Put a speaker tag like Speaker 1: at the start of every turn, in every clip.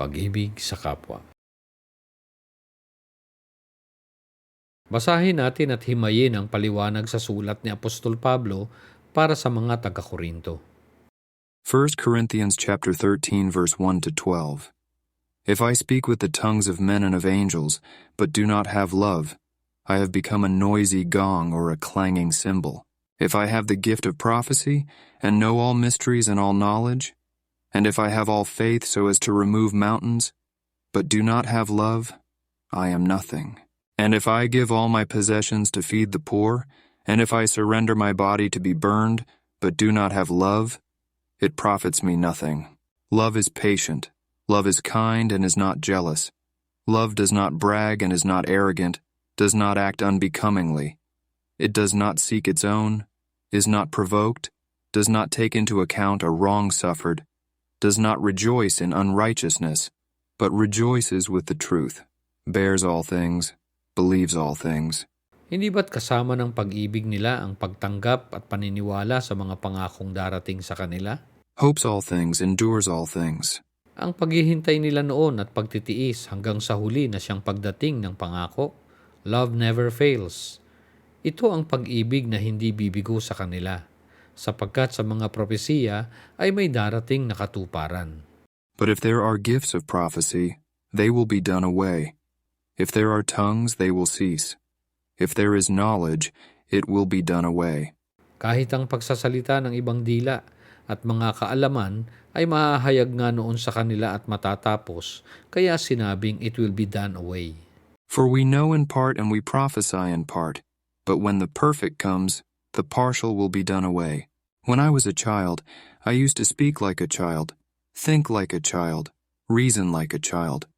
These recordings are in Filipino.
Speaker 1: pag-ibig sa kapwa. Basahin natin at himayin ang paliwanag sa sulat ni Apostol Pablo para sa mga taga-Korinto.
Speaker 2: 1 Corinthians chapter 13 verse 1 to 12. If I speak with the tongues of men and of angels, but do not have love, I have become a noisy gong or a clanging cymbal. If I have the gift of prophecy, and know all mysteries and all knowledge, and if I have all faith so as to remove mountains, but do not have love, I am nothing. And if I give all my possessions to feed the poor, and if I surrender my body to be burned, but do not have love, it profits me nothing. Love is patient. Love is kind and is not jealous. Love does not brag and is not arrogant, does not act unbecomingly. It does not seek its own, is not provoked, does not take into account a wrong suffered, does not rejoice in unrighteousness, but rejoices with the truth, bears all things, believes all things.
Speaker 1: Hindi ba't kasama ng pag-ibig nila ang pagtanggap at paniniwala sa mga pangakong darating sa kanila?
Speaker 2: Hopes all things, endures all things.
Speaker 1: Ang paghihintay nila noon at pagtitiis hanggang sa huli na siyang pagdating ng pangako, love never fails. Ito ang pag-ibig na hindi bibigo sa kanila, sapagkat sa mga propesiya ay may darating na katuparan.
Speaker 2: But if there are gifts of prophecy, they will be done away. If there are tongues, they will cease. If there is knowledge, it will be done away.
Speaker 1: Kahit ang pagsasalita ng ibang dila at mga kaalaman ay mahahayag nga noon sa kanila at matatapos, kaya sinabing it will be done away.
Speaker 2: For we know in part and we prophesy in part, but when the perfect comes, the partial will be done away. When I was a child, I used to speak like a child, think like a child, reason like a child.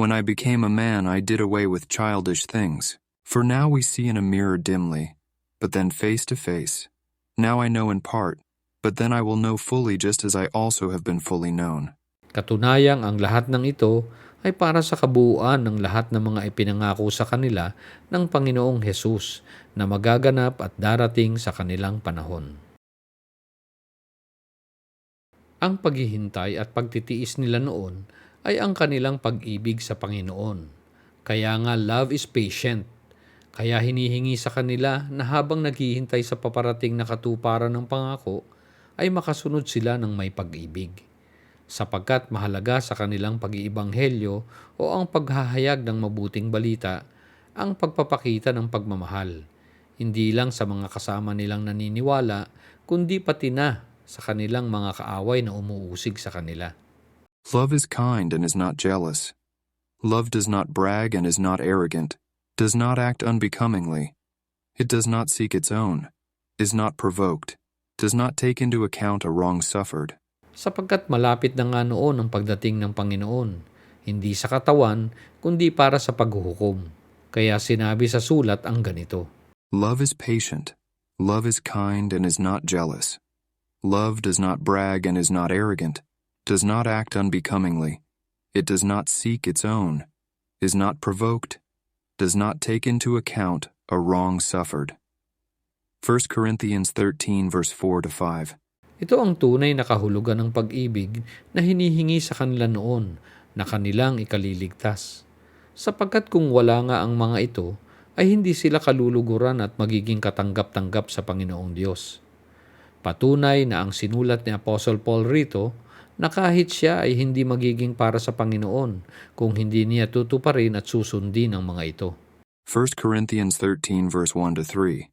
Speaker 2: When I became a man, I did away with childish things. For now we see in a mirror dimly, but then face to face. Now I know in part, but then I will know fully just as I also have been fully known.
Speaker 1: Katunayang ang lahat ng ito ay para sa kabuuan ng lahat ng mga ipinangako sa kanila ng Panginoong Hesus na magaganap at darating sa kanilang panahon. Ang paghihintay at pagtitiis nila noon ay ang kanilang pag-ibig sa Panginoon. Kaya nga love is patient. Kaya hinihingi sa kanila na habang naghihintay sa paparating na katuparan ng pangako, ay makasunod sila ng may pag-ibig. Sapagkat mahalaga sa kanilang pag-iibanghelyo o ang paghahayag ng mabuting balita ang pagpapakita ng pagmamahal, hindi lang sa mga kasama nilang naniniwala, kundi pati na sa kanilang mga kaaway na umuusig sa kanila.
Speaker 2: Love is kind and is not jealous. Love does not brag and is not arrogant, does not act unbecomingly. It does not seek its own, is not provoked, does not take into account a wrong suffered.
Speaker 1: Sapagkat malapit na nga noon ang pagdating ng Panginoon, hindi sa katawan, kundi para sa paghuhukom. Kaya sinabi sa sulat ang ganito,
Speaker 2: Love is patient. Love is kind and is not jealous. Love does not brag and is not arrogant, does not act unbecomingly. It does not seek its own, is not provoked, does not take into account a wrong suffered. 1 Corinthians 13 verse 4 to 5.
Speaker 1: Ito ang tunay na kahulugan ng pag-ibig na hinihingi sa kanila noon na kanilang ikaliligtas. Sapagkat kung wala nga ang mga ito, ay hindi sila kaluluguran at magiging katanggap-tanggap sa Panginoong Diyos. Patunay na ang sinulat ni Apostle Paul rito na kahit siya ay hindi magiging para sa Panginoon kung hindi niya tutuparin at susundin ang mga ito.
Speaker 2: 1 Corinthians 13 verse 1 to 3.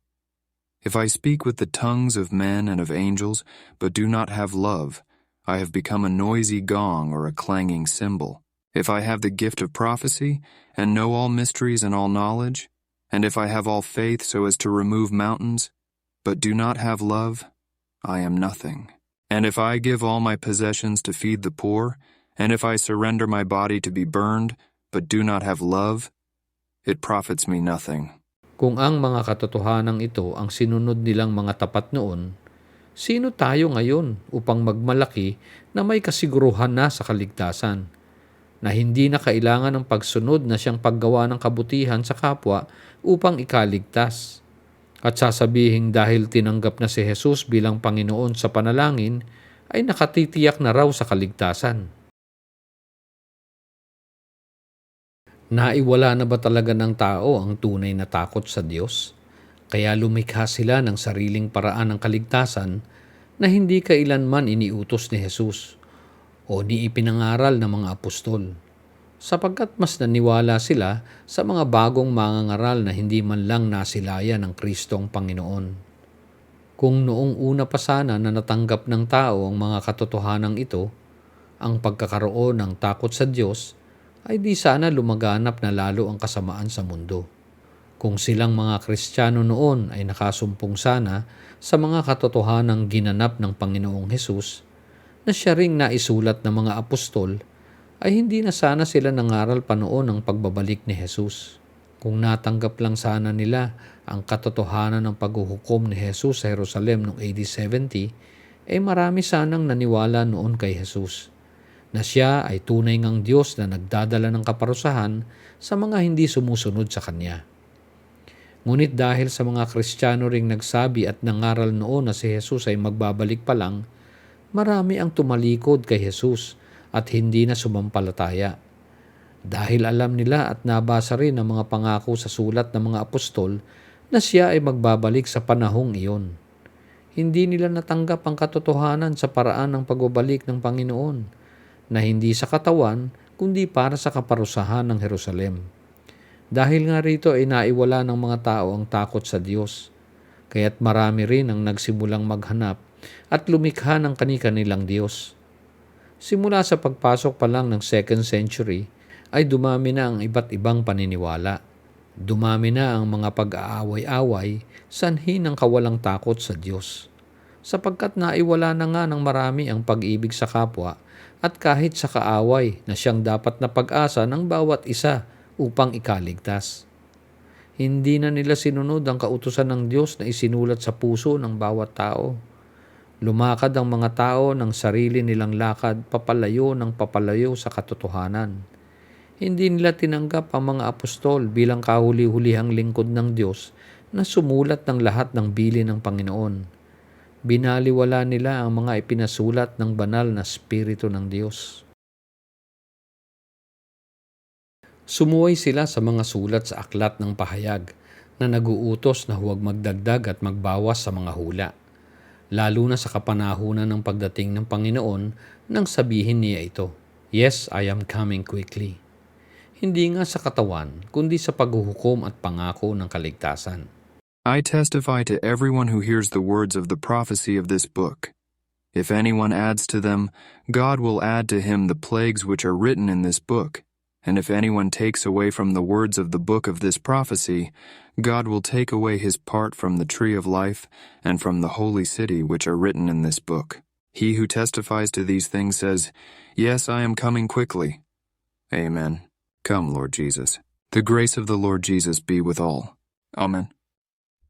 Speaker 2: If I speak with the tongues of men and of angels, but do not have love, I have become a noisy gong or a clanging cymbal. If I have the gift of prophecy, and know all mysteries and all knowledge, and if I have all faith so as to remove mountains, but do not have love, I am nothing. And if I give all my possessions to feed the poor, and if I surrender my body to be burned, but do not have love, it profits me nothing.
Speaker 1: Kung ang mga katotohanan ito ang sinunod nilang mga tapat noon, sino tayo ngayon upang magmalaki na may kasiguruhan na sa kaligtasan? Na hindi na kailangan ng pagsunod na siyang paggawa ng kabutihan sa kapwa upang ikaligtas. At sasabihin dahil tinanggap na si Jesus bilang Panginoon sa panalangin, ay nakatitiyak na raw sa kaligtasan. Naiwala na ba talaga ng tao ang tunay na takot sa Diyos? Kaya lumikha sila ng sariling paraan ng kaligtasan na hindi kailanman iniutos ni Jesus o ni ipinangaral ng mga apostol sapagkat mas naniwala sila sa mga bagong mangangaral na hindi man lang nasilaya ng Kristong Panginoon. Kung noong una pa sana na natanggap ng tao ang mga katotohanan ito, ang pagkakaroon ng takot sa Diyos, ay di sana lumaganap na lalo ang kasamaan sa mundo. Kung silang mga Kristiyano noon ay nakasumpong sana sa mga katotohanang ginanap ng Panginoong Hesus, na siya ring naisulat ng mga apostol, ay hindi na sana sila nangaral pa noon ng pagbabalik ni Jesus. Kung natanggap lang sana nila ang katotohanan ng paghuhukom ni Jesus sa Jerusalem noong AD 70, eh marami sanang naniwala noon kay Jesus na siya ay tunay ngang Diyos na nagdadala ng kaparusahan sa mga hindi sumusunod sa Kanya. Ngunit dahil sa mga Kristiyano ring nagsabi at nangaral noon na si Jesus ay magbabalik pa lang, marami ang tumalikod kay Jesus at hindi na sumampalataya. Dahil alam nila at nabasa rin ang mga pangako sa sulat ng mga apostol na siya ay magbabalik sa panahong iyon. Hindi nila natanggap ang katotohanan sa paraan ng pagbabalik ng Panginoon na hindi sa katawan kundi para sa kaparusahan ng Jerusalem. Dahil nga rito ay naiwala ng mga tao ang takot sa Diyos, kaya't marami rin ang nagsimulang maghanap at lumikha ng kani-kanilang Diyos. Simula sa pagpasok pa lang ng second century, ay dumami na ang iba't ibang paniniwala. Dumami na ang mga pag-aaway-away sanhi ng kawalang takot sa Diyos. Sapagkat naiwala na nga ng marami ang pag-ibig sa kapwa at kahit sa kaaway na siyang dapat na pag-asa ng bawat isa upang ikaligtas. Hindi na nila sinunod ang kautusan ng Diyos na isinulat sa puso ng bawat tao. Lumakad ang mga tao ng sarili nilang lakad papalayo ng papalayo sa katotohanan. Hindi nila tinanggap ang mga apostol bilang kahuli-hulihang lingkod ng Diyos na sumulat ng lahat ng bili ng Panginoon. Binaliwala nila ang mga ipinasulat ng banal na Espiritu ng Diyos. Sumuway sila sa mga sulat sa aklat ng pahayag na naguutos na huwag magdagdag at magbawas sa mga hula. Lalo na sa kapanahunan ng pagdating ng Panginoon nang sabihin niya ito, Yes, I am coming quickly. Hindi nga sa katawan, kundi sa paghuhukom at pangako ng kaligtasan.
Speaker 2: I testify to everyone who hears the words of the prophecy of this book. If anyone adds to them, God will add to him the plagues which are written in this book. And if anyone takes away from the words of the book of this prophecy, God will take away his part from the tree of life and from the holy city which are written in this book. He who testifies to these things says, Yes, I am coming quickly. Amen. Come, Lord Jesus. The grace of the Lord Jesus be with all. Amen.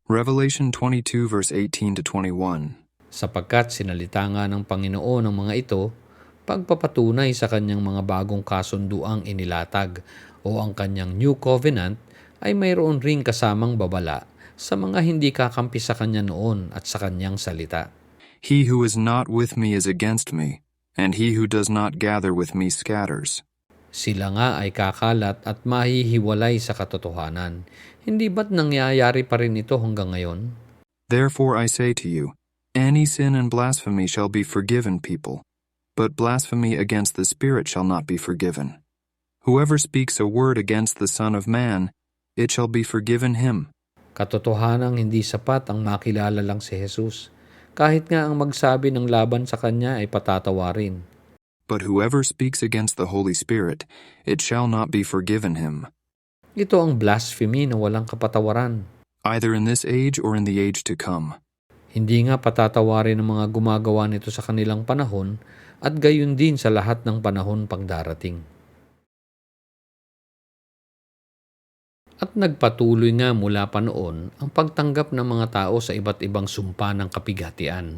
Speaker 2: Revelation 22 verse 18 to 21.
Speaker 1: sapagkat sinalita nga ng Panginoon ang mga ito pagpapatunay sa kanyang mga bagong kasunduang inilatag o ang kanyang new covenant ay mayroon ring kasamang babala sa mga hindi kakampi sa kanya noon at sa kanyang salita.
Speaker 2: He who is not with me is against me, and he who does not gather with me scatters.
Speaker 1: Sila nga ay kakalat at mahihiwalay sa katotohanan. Hindi ba't nangyayari pa rin ito hanggang ngayon?
Speaker 2: Therefore I say to you, any sin and blasphemy shall be forgiven people, but blasphemy against the Spirit shall not be forgiven. Whoever speaks a word against the Son of Man, it shall be forgiven him.
Speaker 1: Katotohanang hindi sapat ang makilala lang si Jesus. Kahit nga ang magsabi ng laban sa kanya ay patatawarin.
Speaker 2: But whoever speaks against the Holy Spirit, it shall not be forgiven him,
Speaker 1: Ito ang blasphemy na walang kapatawaran.
Speaker 2: either in this age or in the age to come.
Speaker 1: Hindi nga patatawarin ng mga gumagawa nito sa kanilang panahon at gayon din sa lahat ng panahon pagdarating. At nagpatuloy nga mula pa noon ang pagtanggap ng mga tao sa iba't ibang sumpa ng kapighatian.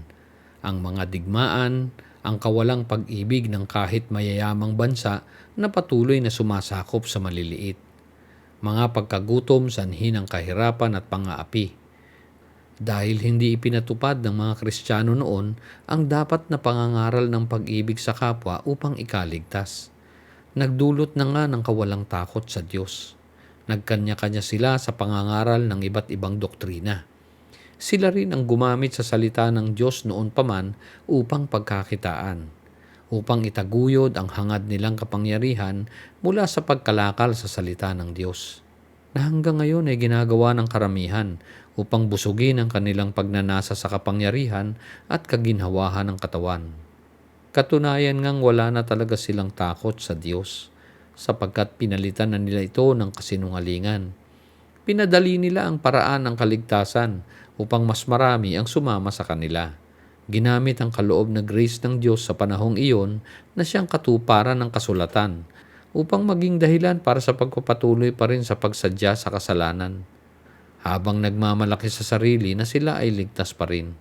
Speaker 1: Ang mga digmaan, ang kawalang pag-ibig ng kahit mayayamang bansa na patuloy na sumasakop sa maliliit. Mga pagkagutom sanhi ng kahirapan at pangaapi dahil hindi ipinatupad ng mga Kristiyano noon ang dapat na pangangaral ng pag-ibig sa kapwa upang ikaligtas. Nagdulot na nga ng kawalang takot sa Diyos. Nagkanya-kanya sila sa pangangaral ng iba't ibang doktrina. Sila rin ang gumamit sa salita ng Diyos noon pa man upang pagkakitaan, upang itaguyod ang hangad nilang kapangyarihan mula sa pagkalakal sa salita ng Diyos na hanggang ngayon ay ginagawa ng karamihan upang busugin ang kanilang pagnanasa sa kapangyarihan at kaginhawahan ng katawan. Katunayan ngang wala na talaga silang takot sa Diyos sapagkat pinalitan na nila ito ng kasinungalingan. Pinadali nila ang paraan ng kaligtasan upang mas marami ang sumama sa kanila. Ginamit ang kaloob na grace ng Diyos sa panahong iyon na siyang katuparan ng kasulatan upang maging dahilan para sa pagpapatuloy pa rin sa pagsadya sa kasalanan habang nagmamalaki sa sarili na sila ay ligtas pa rin.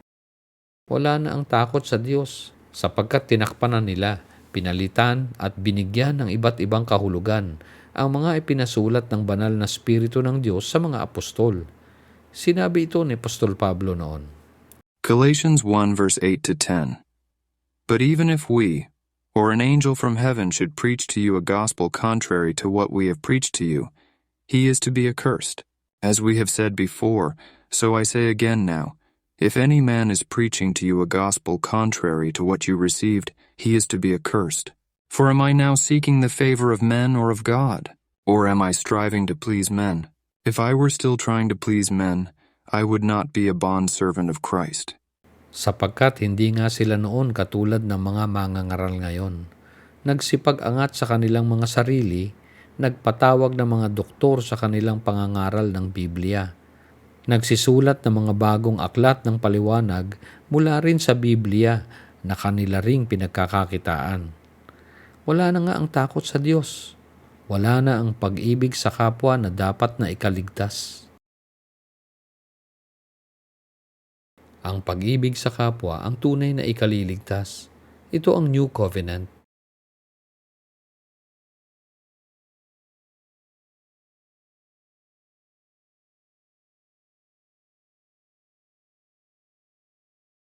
Speaker 1: Wala na ang takot sa Diyos sapagkat tinakpan na nila, pinalitan at binigyan ng iba't ibang kahulugan ang mga ipinasulat ng banal na Espiritu ng Diyos sa mga apostol. Sinabi ito ni Apostol Pablo noon.
Speaker 2: Galatians 1 verse 8 to 10. But even if we, or an angel from heaven should preach to you a gospel contrary to what we have preached to you, he is to be accursed. As we have said before, so I say again now, if any man is preaching to you a gospel contrary to what you received, he is to be accursed. For am I now seeking the favor of men or of God? Or am I striving to please men? If I were still trying to please men, I would not be a bondservant of Christ.
Speaker 1: sapagkat hindi nga sila noon katulad ng mga mangangaral ngayon. Nagsipag-angat sa kanilang mga sarili, nagpatawag ng mga doktor sa kanilang pangangaral ng Biblia. Nagsisulat ng mga bagong aklat ng paliwanag mula rin sa Biblia na kanila ring pinagkakakitaan. Wala na nga ang takot sa Diyos. Wala na ang pag-ibig sa kapwa na dapat na ikaligtas. Ang pag-ibig sa kapwa ang tunay na ikaliligtas. Ito ang New Covenant.